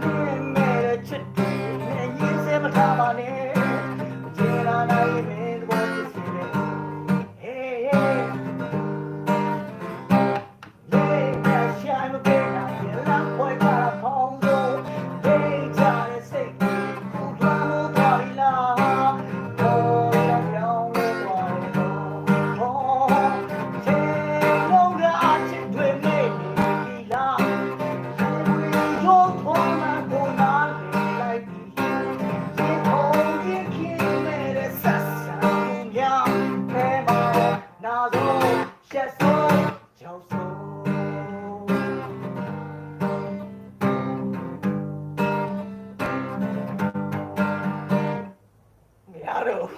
မင်းနဲ့ချစ်တယ်မင်းရင်စဲမထားပါနဲ့ I don't know.